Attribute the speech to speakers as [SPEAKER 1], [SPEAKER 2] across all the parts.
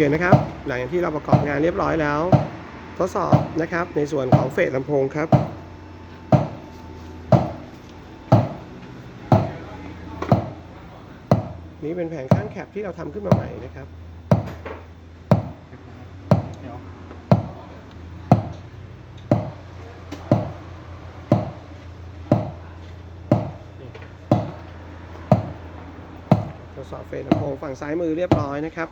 [SPEAKER 1] เคนะครับ หลังจากที่เราประกอบงานเรียบร้อยแล้ว ทดสอบนะครับในส่วนของเฟสลำโพงครับนี่เป็นแผงข้างแคปที่เราทำขึ้นมาใหม่นะครับทดสอบเฟสลำโพงฝั่งซ้ายมือเรียบร้อยนะครับ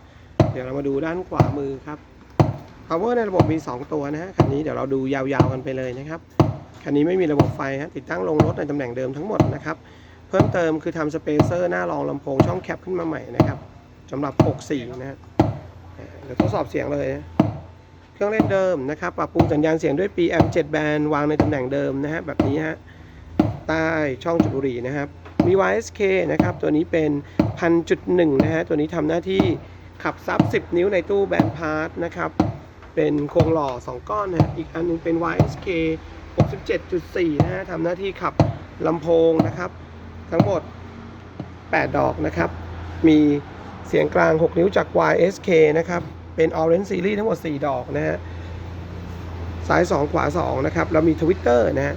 [SPEAKER 1] ดี๋ยวเรามาดูด้านขวามือครับ power ในระบบมี 2 ตัวนะฮะคันนี้เดี๋ยวเราดูยาวๆกันไปเลยนะครับคันนี้ไม่มีระบบไฟฮะติดตั้งลงรถในตำแหน่งเดิมทั้งหมดนะครับเพิ่มเติมคือทำสเปเซอร์หน้ารองลำโพงช่องแคปขึ้นมาใหม่นะครับสำหรับ 64 นะฮะเดี๋ยวทดสอบเสียงเลยนะเครื่องเล่นเดิมนะครับปรับปรุงสัญญาณเสียงด้วย PM 7 band วางในตำแหน่งเดิมนะฮะแบบนี้ฮะใต้ช่องจุดบุหรี่นะครับมี YSK นะครับตัวนี้เป็น 1,000.1 นะฮะตัวนี้ทำหน้าที่ ขับซับ 10 นิ้วในตู้แบนพาร์ทนะครับ เป็นโครงหล่อ 2 ก้อนนะฮะอีกอันหนึงเป็น YSK 67.4 นะฮะทำหน้าที่ขับลำโพงนะครับ ทั้งหมด 8 ดอกนะครับ มีเสียงกลาง 6 นิ้วจาก YSK นะครับ เป็น Orange Series ทั้งหมด 4 ดอกนะฮะซ้าย 2 ขวา 2 นะครับ แล้วมี Twitter นะฮะ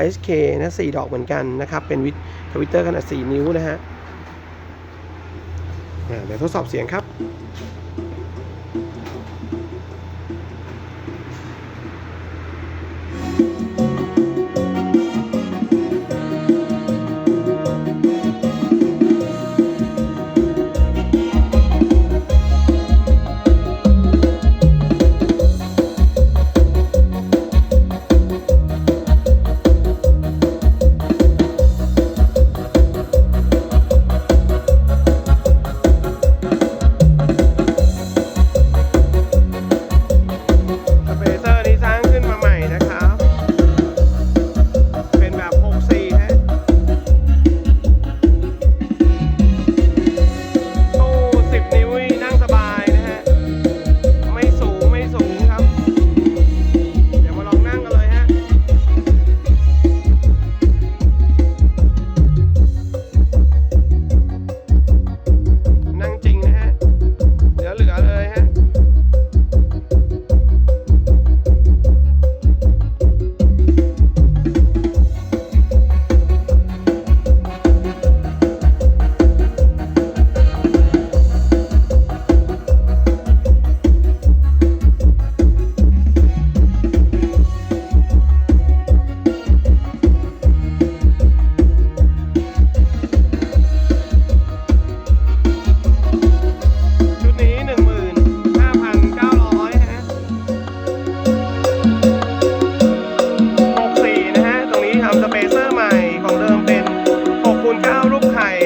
[SPEAKER 1] YSK นะ 4 ดอกเหมือนกันนะครับ เป็นวิทวิตเตอร์ขนาด 4 นิ้วนะฮะ เดี๋ยวทดสอบเสียงครับ thank you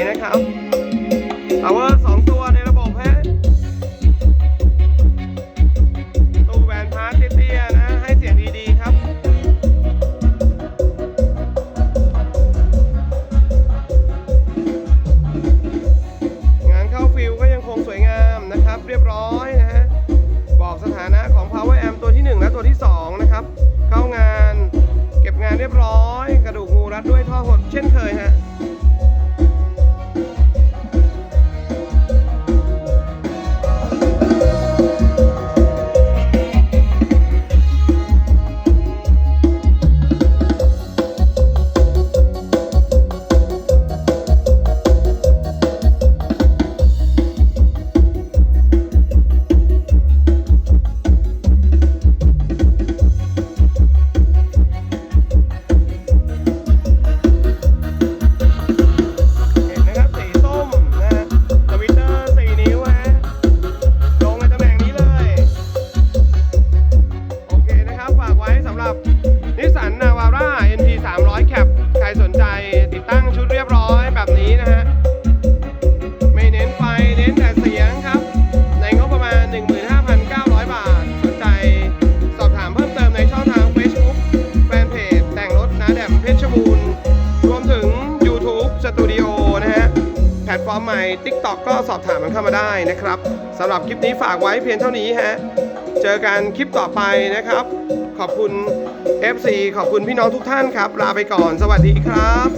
[SPEAKER 1] นะครับ ลตฟอร์มใหม่ TikTok ก็สอบถามมันเข้ามาได้นะครับสำหรับคลิปนี้ฝากไว้เพียงเท่านี้ฮะเจอกันคลิปต่อไปนะครับ ขอบคุณ FC ขอบคุณพี่น้องทุกท่านครับ ลาไปก่อน สวัสดีครับ